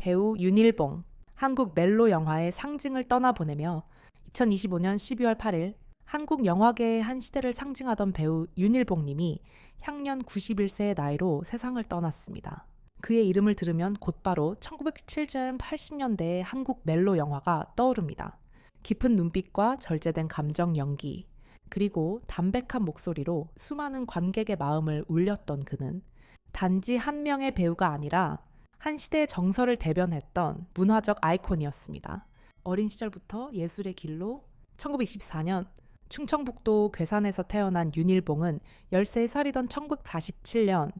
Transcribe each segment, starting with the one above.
배우 윤일봉, 한국 멜로 영화의 상징을 떠나보내며 2025년 12월 8일 한국 영화계의 한 시대를 상징하던 배우 윤일봉 님이 향년 91세의 나이로 세상을 떠났습니다. 그의 이름을 들으면 곧바로 1970, 80년대의 한국 멜로 영화가 떠오릅니다. 깊은 눈빛과 절제된 감정 연기, 그리고 담백한 목소리로 수많은 관객의 마음을 울렸던 그는 단지 한 명의 배우가 아니라 한 시대의 정서를 대변했던 문화적 아이콘이었습니다. 어린 시절부터 예술의 길로 1924년 충청북도 괴산에서 태어난 윤일봉은 13살이던 1947년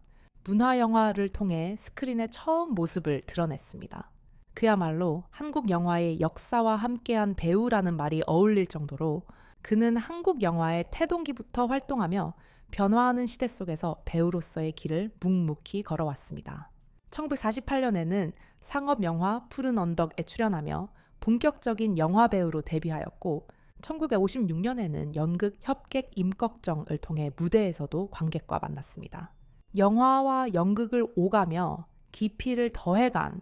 문화영화를 통해 스크린에 처음 모습을 드러냈습니다. 그야말로 한국 영화의 역사와 함께한 배우라는 말이 어울릴 정도로 그는 한국 영화의 태동기부터 활동하며 변화하는 시대 속에서 배우로서의 길을 묵묵히 걸어왔습니다. 1948년에는 상업 영화 푸른 언덕에 출연하며 본격적인 영화 배우로 데뷔하였고 1956년에는 연극 협객 임꺽정을 통해 무대에서도 관객과 만났습니다. 영화와 연극을 오가며 깊이를 더해간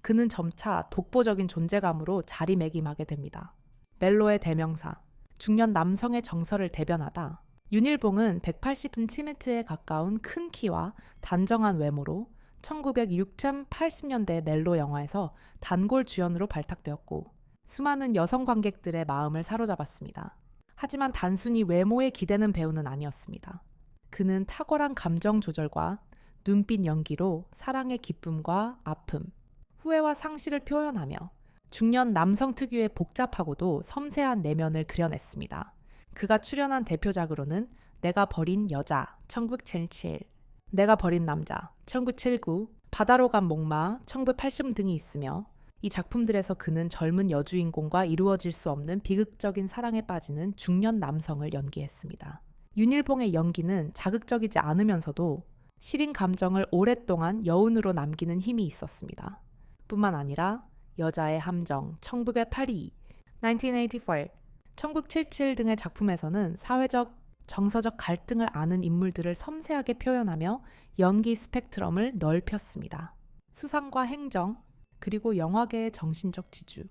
그는 점차 독보적인 존재감으로 자리매김하게 됩니다. 멜로의 대명사, 중년 남성의 정서를 대변하다 윤일봉은 180cm에 가까운 큰 키와 단정한 외모로 1960-80년대 멜로 영화에서 단골 주연으로 발탁되었고 수많은 여성 관객들의 마음을 사로잡았습니다. 하지만 단순히 외모에 기대는 배우는 아니었습니다. 그는 탁월한 감정 조절과 눈빛 연기로 사랑의 기쁨과 아픔, 후회와 상실을 표현하며 중년 남성 특유의 복잡하고도 섬세한 내면을 그려냈습니다. 그가 출연한 대표작으로는 내가 버린 여자 1977, 내가 버린 남자 1979, 바다로 간 목마 1980 등이 있으며 이 작품들에서 그는 젊은 여주인공과 이루어질 수 없는 비극적인 사랑에 빠지는 중년 남성을 연기했습니다. 윤일봉의 연기는 자극적이지 않으면서도 시린 감정을 오랫동안 여운으로 남기는 힘이 있었습니다. 뿐만 아니라 여자의 함정, 1982, 1984, 1977 등의 작품에서는 사회적, 정서적 갈등을 아는 인물들을 섬세하게 표현하며 연기 스펙트럼을 넓혔습니다. 수상과 행정, 그리고 영화계의 정신적 지주.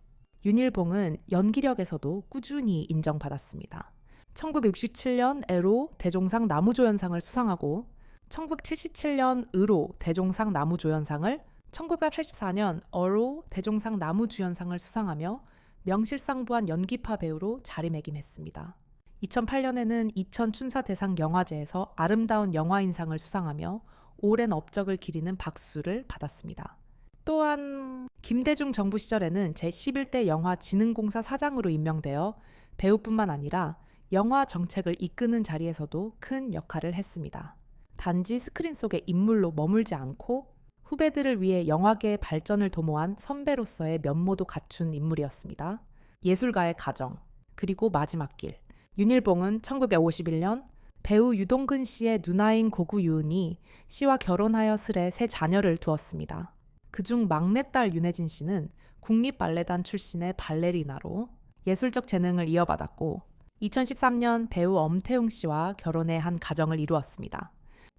윤일봉은 연기력에서도 꾸준히 인정받았습니다. 1967년 에로 대종상 나무조연상을 수상하고 1977년 의로 대종상 나무조연상을 1984년 어로 대종상 나무주연상을 수상하며 명실상부한 연기파 배우로 자리매김했습니다. 2008년에는 이천 춘사 대상 영화제에서 아름다운 영화인상을 수상하며 오랜 업적을 기리는 박수를 받았습니다. 또한 김대중 정부 시절에는 제11대 영화진흥공사 사장으로 임명되어 배우뿐만 아니라 영화 정책을 이끄는 자리에서도 큰 역할을 했습니다. 단지 스크린 속의 인물로 머물지 않고 후배들을 위해 영화계의 발전을 도모한 선배로서의 면모도 갖춘 인물이었습니다. 예술가의 가정, 그리고 마지막 길. 윤일봉은 1951년 배우 유동근 씨의 누나인 고구 유은이 씨와 결혼하여 슬에 세 자녀를 두었습니다. 그중 막내딸 윤혜진 씨는 국립발레단 출신의 발레리나로 예술적 재능을 이어받았고 2013년 배우 엄태웅 씨와 결혼해 한 가정을 이루었습니다.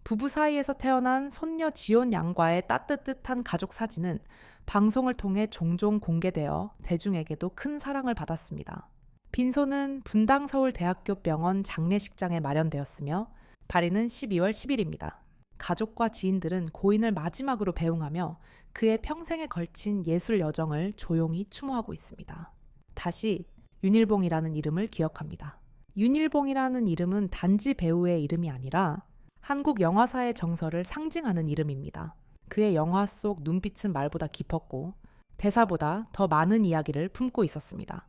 부부 사이에서 태어난 손녀 지온 양과의 따뜻한 가족 사진은 방송을 통해 종종 공개되어 대중에게도 큰 사랑을 받았습니다. 빈소는 분당 서울대학교 병원 장례식장에 마련되었으며 발인은 12월 10일입니다. 가족과 지인들은 고인을 마지막으로 배웅하며 그의 평생에 걸친 예술 여정을 조용히 추모하고 있습니다. 다시 윤일봉이라는 이름을 기억합니다. 윤일봉이라는 이름은 단지 배우의 이름이 아니라 한국 영화사의 정서를 상징하는 이름입니다. 그의 영화 속 눈빛은 말보다 깊었고 대사보다 더 많은 이야기를 품고 있었습니다.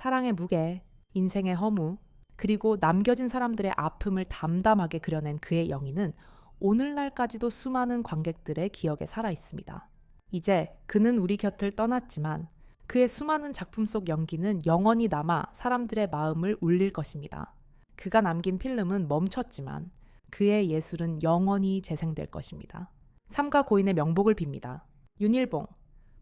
사랑의 무게, 인생의 허무, 그리고 남겨진 사람들의 아픔을 담담하게 그려낸 그의 영희는 오늘날까지도 수많은 관객들의 기억에 살아 있습니다. 이제 그는 우리 곁을 떠났지만 그의 수많은 작품 속 연기는 영원히 남아 사람들의 마음을 울릴 것입니다. 그가 남긴 필름은 멈췄지만 그의 예술은 영원히 재생될 것입니다. 삼가 고인의 명복을 빕니다. 윤일봉,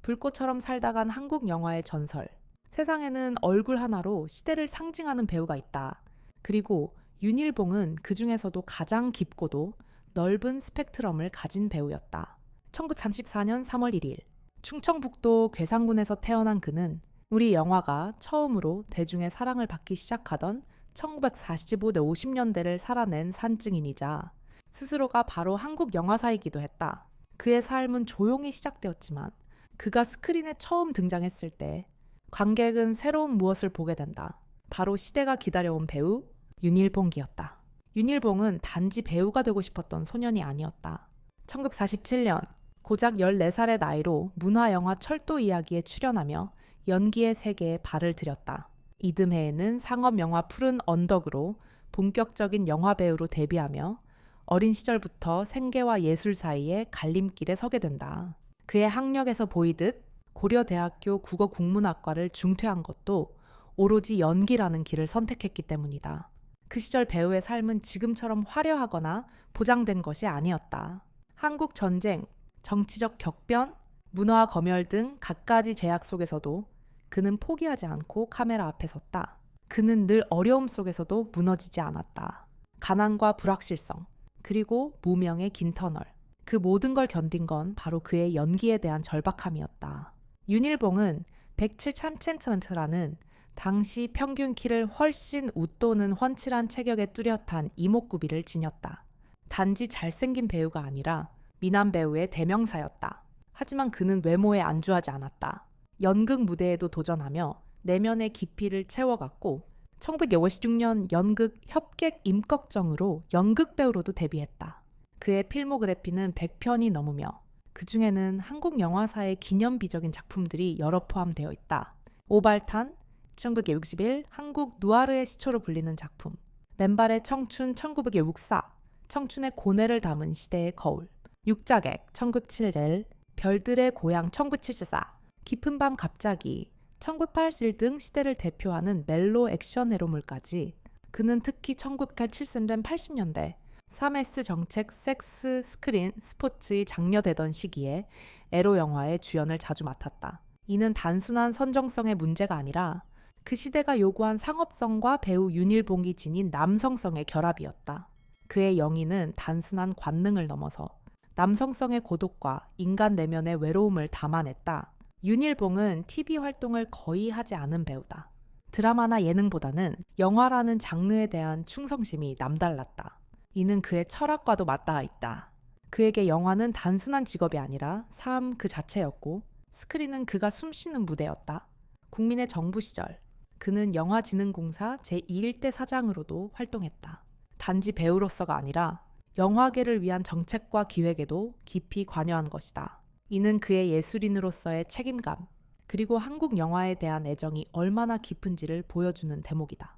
불꽃처럼 살다 간 한국 영화의 전설. 세상에는 얼굴 하나로 시대를 상징하는 배우가 있다. 그리고 윤일봉은 그 중에서도 가장 깊고도 넓은 스펙트럼을 가진 배우였다. 1934년 3월 1일 충청북도 괴산군에서 태어난 그는 우리 영화가 처음으로 대중의 사랑을 받기 시작하던 1945대 50년대를 살아낸 산증인이자 스스로가 바로 한국 영화사이기도 했다. 그의 삶은 조용히 시작되었지만 그가 스크린에 처음 등장했을 때 관객은 새로운 무엇을 보게 된다. 바로 시대가 기다려온 배우 윤일봉이었다. 윤일봉은 단지 배우가 되고 싶었던 소년이 아니었다. 1947년 고작 14살의 나이로 문화영화 철도 이야기에 출연하며 연기의 세계에 발을 들였다. 이듬해에는 상업영화 푸른 언덕으로 본격적인 영화배우로 데뷔하며 어린 시절부터 생계와 예술 사이에 갈림길에 서게 된다. 그의 학력에서 보이듯 고려대학교 국어국문학과를 중퇴한 것도 오로지 연기라는 길을 선택했기 때문이다. 그 시절 배우의 삶은 지금처럼 화려하거나 보장된 것이 아니었다. 한국 전쟁, 정치적 격변, 문화 검열 등 갖가지 제약 속에서도 그는 포기하지 않고 카메라 앞에 섰다. 그는 늘 어려움 속에서도 무너지지 않았다. 가난과 불확실성, 그리고 무명의 긴 터널. 그 모든 걸 견딘 건 바로 그의 연기에 대한 절박함이었다. 윤일봉은 107cm라는 당시 평균 키를 훨씬 웃도는 훤칠한 체격에 뚜렷한 이목구비를 지녔다. 단지 잘생긴 배우가 아니라 미남 배우의 대명사였다. 하지만 그는 외모에 안주하지 않았다. 연극 무대에도 도전하며 내면의 깊이를 채워갔고 1956년 연극 협객 임꺽정으로 연극 배우로도 데뷔했다. 그의 필모그래피는 100편이 넘으며 그 중에는 한국 영화사의 기념비적인 작품들이 여러 포함되어 있다. 오발탄, 1961 한국 누아르의 시초로 불리는 작품, 맨발의 청춘 1964, 청춘의 고뇌를 담은 시대의 거울, 육자객 1907렐, 별들의 고향 1974, 깊은 밤 갑자기, 1981 등 시대를 대표하는 멜로 액션 에로물까지 그는 특히 1970년 80년대 3S 정책 섹스 스크린 스포츠의 장려되던 시기에 에로 영화의 주연을 자주 맡았다. 이는 단순한 선정성의 문제가 아니라 그 시대가 요구한 상업성과 배우 윤일봉이 지닌 남성성의 결합이었다. 그의 영희는 단순한 관능을 넘어서 남성성의 고독과 인간 내면의 외로움을 담아냈다. 윤일봉은 TV 활동을 거의 하지 않은 배우다. 드라마나 예능보다는 영화라는 장르에 대한 충성심이 남달랐다. 이는 그의 철학과도 맞닿아 있다. 그에게 영화는 단순한 직업이 아니라 삶 그 자체였고 스크린은 그가 숨쉬는 무대였다. 국민의 정부 시절 그는 영화진흥공사 제2일대 사장으로도 활동했다. 단지 배우로서가 아니라 영화계를 위한 정책과 기획에도 깊이 관여한 것이다. 이는 그의 예술인으로서의 책임감, 그리고 한국 영화에 대한 애정이 얼마나 깊은지를 보여주는 대목이다.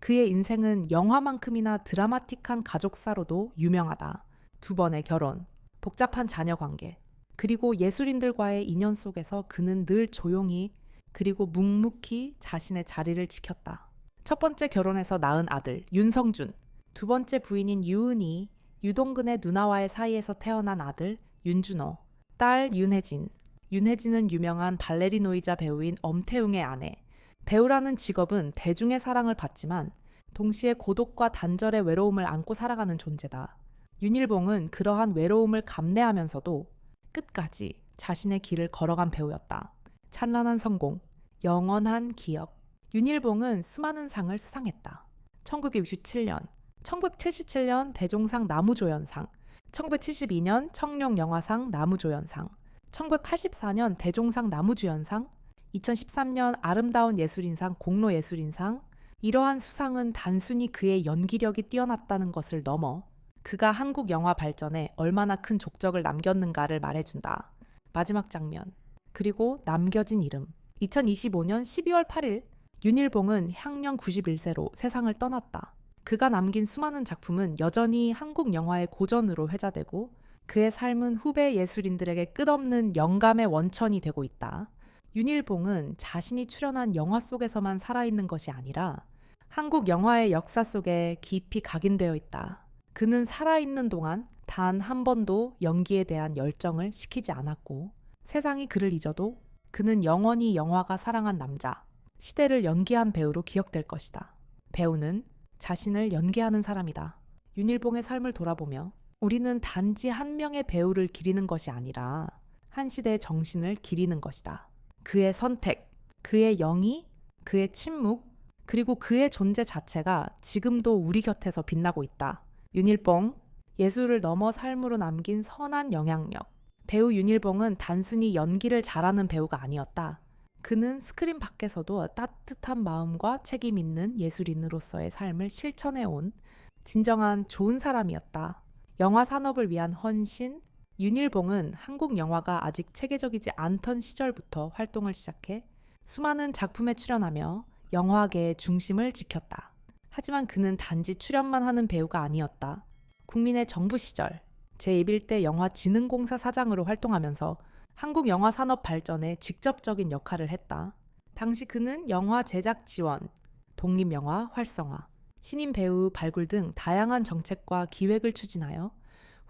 그의 인생은 영화만큼이나 드라마틱한 가족사로도 유명하다. 두 번의 결혼, 복잡한 자녀 관계, 그리고 예술인들과의 인연 속에서 그는 늘 조용히 그리고 묵묵히 자신의 자리를 지켰다. 첫 번째 결혼에서 낳은 아들 윤성준, 두 번째 부인인 유은이, 유동근의 누나와의 사이에서 태어난 아들 윤준호, 딸 윤혜진. 윤혜진은 유명한 발레리노이자 배우인 엄태웅의 아내. 배우라는 직업은 대중의 사랑을 받지만 동시에 고독과 단절의 외로움을 안고 살아가는 존재다. 윤일봉은 그러한 외로움을 감내하면서도 끝까지 자신의 길을 걸어간 배우였다. 찬란한 성공, 영원한 기억. 윤일봉은 수많은 상을 수상했다. 1967년, 1977년 대종상 나무조연상, 1972년 청룡영화상 나무조연상, 1984년 대종상 나무주연상, 2013년 아름다운 예술인상 공로예술인상, 이러한 수상은 단순히 그의 연기력이 뛰어났다는 것을 넘어 그가 한국 영화 발전에 얼마나 큰 족적을 남겼는가를 말해준다. 마지막 장면. 그리고 남겨진 이름. 2025년 12월 8일 윤일봉은 향년 91세로 세상을 떠났다. 그가 남긴 수많은 작품은 여전히 한국 영화의 고전으로 회자되고 그의 삶은 후배 예술인들에게 끝없는 영감의 원천이 되고 있다. 윤일봉은 자신이 출연한 영화 속에서만 살아있는 것이 아니라 한국 영화의 역사 속에 깊이 각인되어 있다. 그는 살아있는 동안 단 한 번도 연기에 대한 열정을 식히지 않았고 세상이 그를 잊어도 그는 영원히 영화가 사랑한 남자, 시대를 연기한 배우로 기억될 것이다. 배우는 자신을 연기하는 사람이다. 윤일봉의 삶을 돌아보며 우리는 단지 한 명의 배우를 기리는 것이 아니라 한 시대의 정신을 기리는 것이다. 그의 선택, 그의 영이, 그의 침묵, 그리고 그의 존재 자체가 지금도 우리 곁에서 빛나고 있다. 윤일봉, 예술을 넘어 삶으로 남긴 선한 영향력. 배우 윤일봉은 단순히 연기를 잘하는 배우가 아니었다. 그는 스크린 밖에서도 따뜻한 마음과 책임 있는 예술인으로서의 삶을 실천해온 진정한 좋은 사람이었다. 영화 산업을 위한 헌신, 윤일봉은 한국 영화가 아직 체계적이지 않던 시절부터 활동을 시작해 수많은 작품에 출연하며 영화계의 중심을 지켰다. 하지만 그는 단지 출연만 하는 배우가 아니었다. 국민의 정부 시절 제21대 영화진흥공사 사장으로 활동하면서 한국 영화 산업 발전에 직접적인 역할을 했다. 당시 그는 영화 제작 지원, 독립영화 활성화, 신인 배우 발굴 등 다양한 정책과 기획을 추진하여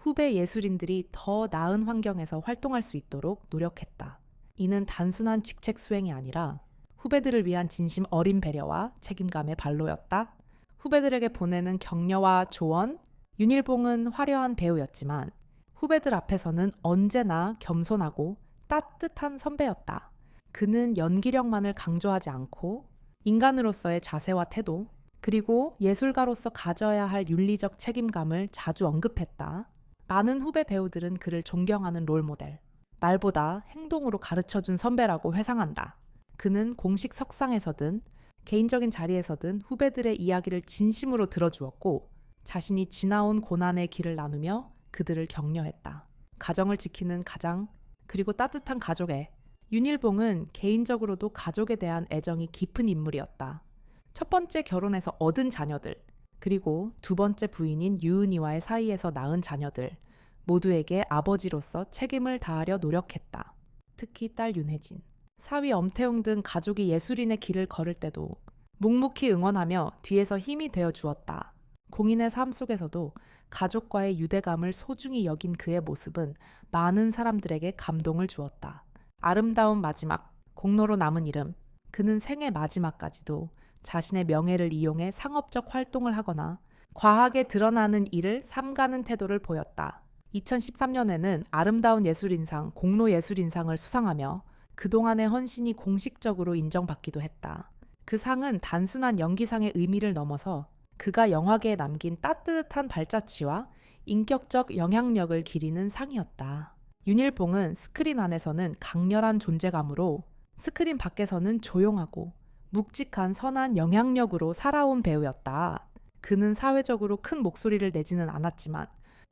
후배 예술인들이 더 나은 환경에서 활동할 수 있도록 노력했다. 이는 단순한 직책 수행이 아니라 후배들을 위한 진심 어린 배려와 책임감의 발로였다. 후배들에게 보내는 격려와 조언, 윤일봉은 화려한 배우였지만 후배들 앞에서는 언제나 겸손하고 따뜻한 선배였다. 그는 연기력만을 강조하지 않고 인간으로서의 자세와 태도, 그리고 예술가로서 가져야 할 윤리적 책임감을 자주 언급했다. 많은 후배 배우들은 그를 존경하는 롤모델, 말보다 행동으로 가르쳐 준 선배라고 회상한다. 그는 공식 석상에서든 개인적인 자리에서든 후배들의 이야기를 진심으로 들어주었고 자신이 지나온 고난의 길을 나누며 그들을 격려했다. 가정을 지키는 가장 그리고 따뜻한 가족애. 윤일봉은 개인적으로도 가족에 대한 애정이 깊은 인물이었다. 첫 번째 결혼에서 얻은 자녀들, 그리고 두 번째 부인인 유은이와의 사이에서 낳은 자녀들, 모두에게 아버지로서 책임을 다하려 노력했다. 특히 딸 윤혜진. 사위 엄태웅 등 가족이 예술인의 길을 걸을 때도 묵묵히 응원하며 뒤에서 힘이 되어 주었다. 공인의 삶 속에서도 가족과의 유대감을 소중히 여긴 그의 모습은 많은 사람들에게 감동을 주었다. 아름다운 마지막, 공로로 남은 이름. 그는 생애 마지막까지도 자신의 명예를 이용해 상업적 활동을 하거나 과하게 드러나는 일을 삼가는 태도를 보였다. 2013년에는 아름다운 예술인상, 공로예술인상을 수상하며 그동안의 헌신이 공식적으로 인정받기도 했다. 그 상은 단순한 연기상의 의미를 넘어서 그가 영화계에 남긴 따뜻한 발자취와 인격적 영향력을 기리는 상이었다. 윤일봉은 스크린 안에서는 강렬한 존재감으로 스크린 밖에서는 조용하고 묵직한 선한 영향력으로 살아온 배우였다. 그는 사회적으로 큰 목소리를 내지는 않았지만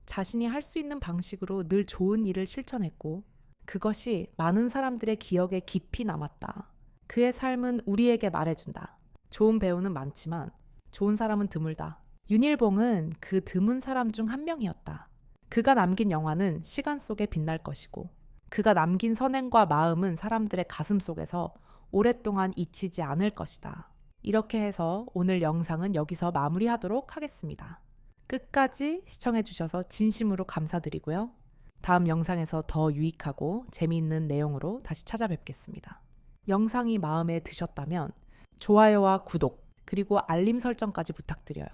자신이 할 수 있는 방식으로 늘 좋은 일을 실천했고 그것이 많은 사람들의 기억에 깊이 남았다. 그의 삶은 우리에게 말해준다. 좋은 배우는 많지만 좋은 사람은 드물다. 윤일봉은 그 드문 사람 중 한 명이었다. 그가 남긴 영화는 시간 속에 빛날 것이고 그가 남긴 선행과 마음은 사람들의 가슴 속에서 오랫동안 잊히지 않을 것이다. 이렇게 해서 오늘 영상은 여기서 마무리하도록 하겠습니다. 끝까지 시청해주셔서 진심으로 감사드리고요. 다음 영상에서 더 유익하고 재미있는 내용으로 다시 찾아뵙겠습니다. 영상이 마음에 드셨다면 좋아요와 구독, 그리고 알림 설정까지 부탁드려요.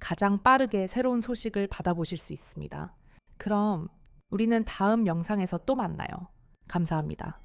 가장 빠르게 새로운 소식을 받아보실 수 있습니다. 그럼 우리는 다음 영상에서 또 만나요. 감사합니다.